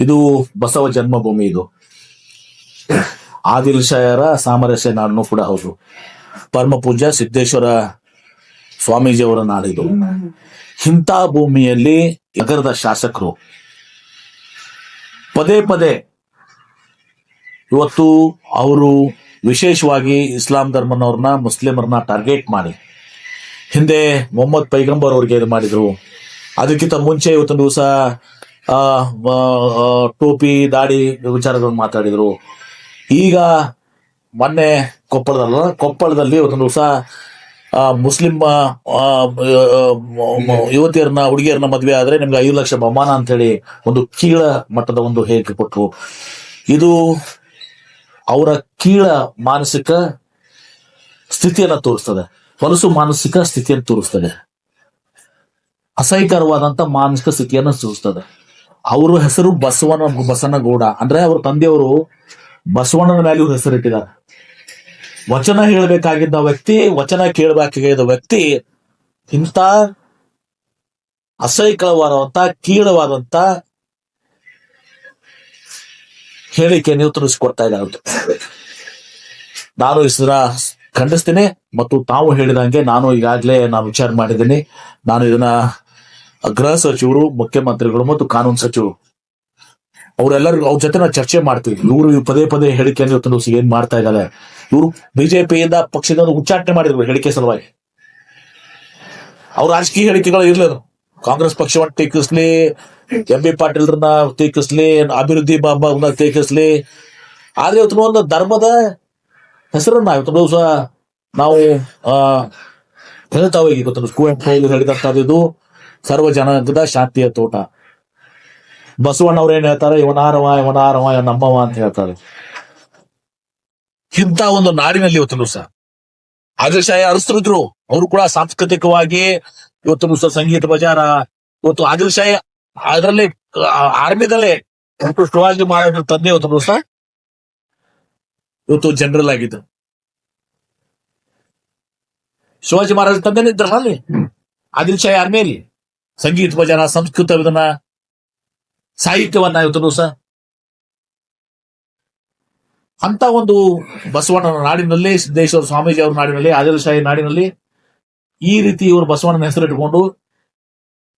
ಇದು ಬಸವ ಜನ್ಮಭೂಮಿ ಇದು. ಆದಿಲ್ ಶಾಯರ, ಸಾಮರಸ್ಯ ನಾಡನ್ನು ಕೂಡ ಹೌದು ಪರಮ ಪೂಜ್ಯ ಸಿದ್ದೇಶ್ವರ ಸ್ವಾಮೀಜಿಯವರ ನಾಡಿದು. ಇಂಥ ಭೂಮಿಯಲ್ಲಿ ನಗರದ ಶಾಸಕರು. ಪದೇ ಪದೇ ಇವತ್ತು ಅವರು ವಿಶೇಷವಾಗಿ ಇಸ್ಲಾಂ ಧರ್ಮನವ್ರನ್ನ ಮುಸ್ಲಿಮರನ್ನ ಟಾರ್ಗೆಟ್ ಮಾಡಿ. ಹಿಂದೆ ಮೊಹಮ್ಮದ್ ಪೈಗಂಬರ್ ಅವ್ರಿಗೆ ಇದು ಮಾಡಿದ್ರು. ಅದಕ್ಕಿಂತ ಮುಂಚೆ ಇವತ್ತೊಂದು ದಿವಸ ಟೋಪಿ, ದಾಡಿ ವಿಚಾರಗಳನ್ನು ಮಾತಾಡಿದರು. ಈಗ ಮೊನ್ನೆ ಕೊಪ್ಪಳದಲ್ಲ, ಕೊಪ್ಪಳದಲ್ಲಿ ಒಂದು ದಿವಸ ಮುಸ್ಲಿಂ ಯುವತಿಯರನ್ನ, ಹುಡುಗಿಯರನ್ನ ಮದುವೆ ಆದ್ರೆ ನಿಮ್ಗೆ ಐದು ಲಕ್ಷ ಬಹುಮಾನ ಅಂತ ಹೇಳಿ ಒಂದು ಕೀಳ ಮಟ್ಟದ ಒಂದು ಹೇಳಿಕೆ ಕೊಟ್ಟರು ಇದು ಅವರ ಕೀಳ ಮಾನಸಿಕ ಸ್ಥಿತಿಯನ್ನ ತೋರಿಸ್ತದೆ. ಹೊಲಸು ಮಾನಸಿಕ ಸ್ಥಿತಿಯನ್ನು ತೋರಿಸ್ತದೆ. ಅಸಹ್ಯಕರವಾದಂತ ಮಾನಸಿಕ ಸ್ಥಿತಿಯನ್ನು ತೋರಿಸ್ತದೆ ಅವರ ಹೆಸರು ಬಸವನ ಬಸನಗೌಡ. ಅಂದ್ರೆ ಅವ್ರ ತಂದೆಯವರು ಬಸವಣ್ಣನ ಮೇಲೆ ಇವ್ರ ಹೆಸರಿಟ್ಟಿದ್ದಾರೆ. ವಚನ ಹೇಳಬೇಕಾಗಿದ್ದ ವ್ಯಕ್ತಿ, ವಚನ ಕೇಳಬೇಕಾಗಿದ್ದ ವ್ಯಕ್ತಿ, ಇಂಥ ಅಸಹ್ಯಕರವಾದಂತ ಕೀಳವಾದಂತ ಹೇಳಿಕೆಯನ್ನು ತಿಳಿಸಿಕೊಡ್ತಾ ಇದ್ದಾರೆ. ನಾನು ಇಸ್ರ ಖಂಡಿಸ್ತೀನಿ ಮತ್ತು ತಾವು ಹೇಳಿದಂಗೆ ನಾನು ಈಗಾಗಲೇ ನಾನು ವಿಚಾರ ಮಾಡಿದ್ದೀನಿ. ನಾನು ಇದನ್ನ ಗೃಹ ಸಚಿವರು, ಮುಖ್ಯಮಂತ್ರಿಗಳು ಮತ್ತು ಕಾನೂನು ಸಚಿವರು. ಅವರೆಲ್ಲರಿಗೂ ಅವ್ರ ಜೊತೆ ನಾವು ಚರ್ಚೆ ಮಾಡ್ತೀವಿ ಇವರು ಪದೇ ಪದೇ ಹೇಳಿಕೆ ಅಂದ್ರೆ ಏನ್ ಮಾಡ್ತಾ ಇದ್ದಾರೆ. ಇವರು ಬಿಜೆಪಿಯಿಂದ ಪಕ್ಷದ ಉಚ್ಚಾಟನೆ ಮಾಡಿದ್ರು ಹೇಳಿಕೆ ಸಲುವಾಗಿ. ಅವ್ರ ರಾಜಕೀಯ ಹೇಳಿಕೆಗಳು ಇರ್ಲಿಲ್ಲ ಕಾಂಗ್ರೆಸ್ ಪಕ್ಷವನ್ನು ಟೀಕಿಸ್ಲಿ, ಎಂ ಬಿ ಪಾಟೀಲ್ರನ್ನ ಟೀಕಿಸ್ಲಿ, ಅಭಿವೃದ್ಧಿ ಬಾಬಾ ಟೀಕಿಸ್ಲಿ. ಆದ್ರೆ ಇವತ್ತು ಒಂದು ಧರ್ಮದ ಹೆಸರನ್ನ ಇವತ್ತು ದಿವಸ ನಾವು ಹೇಳ್ತಾ ಹೋಗಿ. ಇವತ್ತು ಕುವೆಂಪು ಹೇಳಿದಂತಹದ್ದು. ಸರ್ವ ಜನಾಂಗದ ಶಾಂತಿಯ ತೋಟ. ಬಸವಣ್ಣ ಅವ್ರು ಏನ್ ಹೇಳ್ತಾರೆ? ಇವನಾರವ ಇವನಾರವ ಇವ ನಮ್ಮವ ಅಂತ ಹೇಳ್ತಾರೆ. ಇಂಥ ಒಂದು ನಾಡಿನಲ್ಲಿ ಇವತ್ತು ಸಹ ಆದಿಲ್ಶಾಹಿ ಅರಸರಿದ್ರು ಅವರು ಕೂಡ ಸಾಂಸ್ಕೃತಿಕವಾಗಿ ಇವತ್ತು ಸಹ ಸಂಗೀತ ಬಜಾರ. ಇವತ್ತು ಆದಿಲ್ಶಾಹಿ ಅದರಲ್ಲಿ ಆರ್ಮಿದಲ್ಲೇ ಶಿವಾಜಿ ಮಹಾರಾಜರ ತಂದೆ ಇವತ್ತು ಸಹ ಇವತ್ತು ಜನರಲ್ ಆಗಿದ್ದು. ಶಿವಾಜಿ ಮಹಾರಾಜ ತಂದೆನೇ ಇದ್ರಲ್ಲ ಅಲ್ಲಿ? ಆದಿಲ್ ಶಾಹಿ ಆರ್ಮಿಯಲ್ಲಿ. ಸಂಗೀತ ಭಜನ, ಸಂಸ್ಕೃತ ಇದನ್ನ ಸಾಹಿತ್ಯವನ್ನ ಇವತ್ತು ದಿವಸ. ಅಂತ ಒಂದು ಬಸವಣ್ಣನ ನಾಡಿನಲ್ಲಿ, ಸಿದ್ದೇಶ್ವರ ಸ್ವಾಮೀಜಿ ಅವರ ನಾಡಿನಲ್ಲಿ, ಆದಿಲಶಾಹಿ ನಾಡಿನಲ್ಲಿ ಈ ರೀತಿ ಇವರು ಬಸವಣ್ಣನ ಹೆಸರಿಟ್ಟುಕೊಂಡು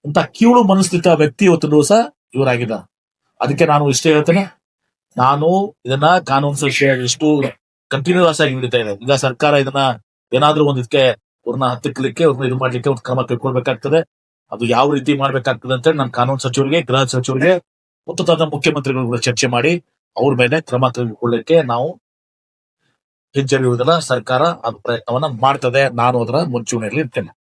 ಅಂತ ಕೀಳು ಮನಸ್ಥಿತ ವ್ಯಕ್ತಿ ಇವತ್ತು ದಿವಸ ಇವರಾಗಿದ್ದ. ಅದಕ್ಕೆ ನಾನು ಇಷ್ಟೇ ಹೇಳ್ತೇನೆ. ನಾನು ಇದನ್ನ ಕಾನೂನು ಸಂಸ್ಥೆ ಎಷ್ಟು ಕಂಟಿನ್ಯೂಸ್ ಆಗಿ ನಡೀತಾ ಇದೆ. ಈಗ ಸರ್ಕಾರ ಇದನ್ನ ಏನಾದ್ರೂ ಒಂದ್ ಇದಕ್ಕೆ ಅವ್ರನ್ನ ಹತ್ತಿಕ್ಲಿಕ್ಕೆ ಅವ್ರನ್ನ ಇದು ಮಾಡ್ಲಿಕ್ಕೆ ಒಂದು ಕ್ರಮ ಕೈಗೊಳ್ಬೇಕಾಗ್ತದೆ. ಅದು ಯಾವ ರೀತಿ ಮಾಡ್ಬೇಕಾಗ್ತದೆ ಅಂತ ನಾನು ಕಾನೂನು ಸಚಿವರಿಗೆ, ಗೃಹ ಸಚಿವರಿಗೆ, ಮತ್ತು ತನ್ನ ಮುಖ್ಯಮಂತ್ರಿಗಳ ಕೂಡ ಚರ್ಚೆ ಮಾಡಿ ಅವ್ರ ಮೇಲೆ ಕ್ರಮ ತೆಗೆದುಕೊಳ್ಳಕ್ಕೆ ನಾವು ಹಿಂಜರಿಯುವುದಿಲ್ಲ. ಸರ್ಕಾರ ಅದು ಪ್ರಯತ್ನವನ್ನ ಮಾಡ್ತದೆ. ನಾನು ಅದರ ಮುಂಚೂಣಿಯಲ್ಲಿ ಇರ್ತೇನೆ.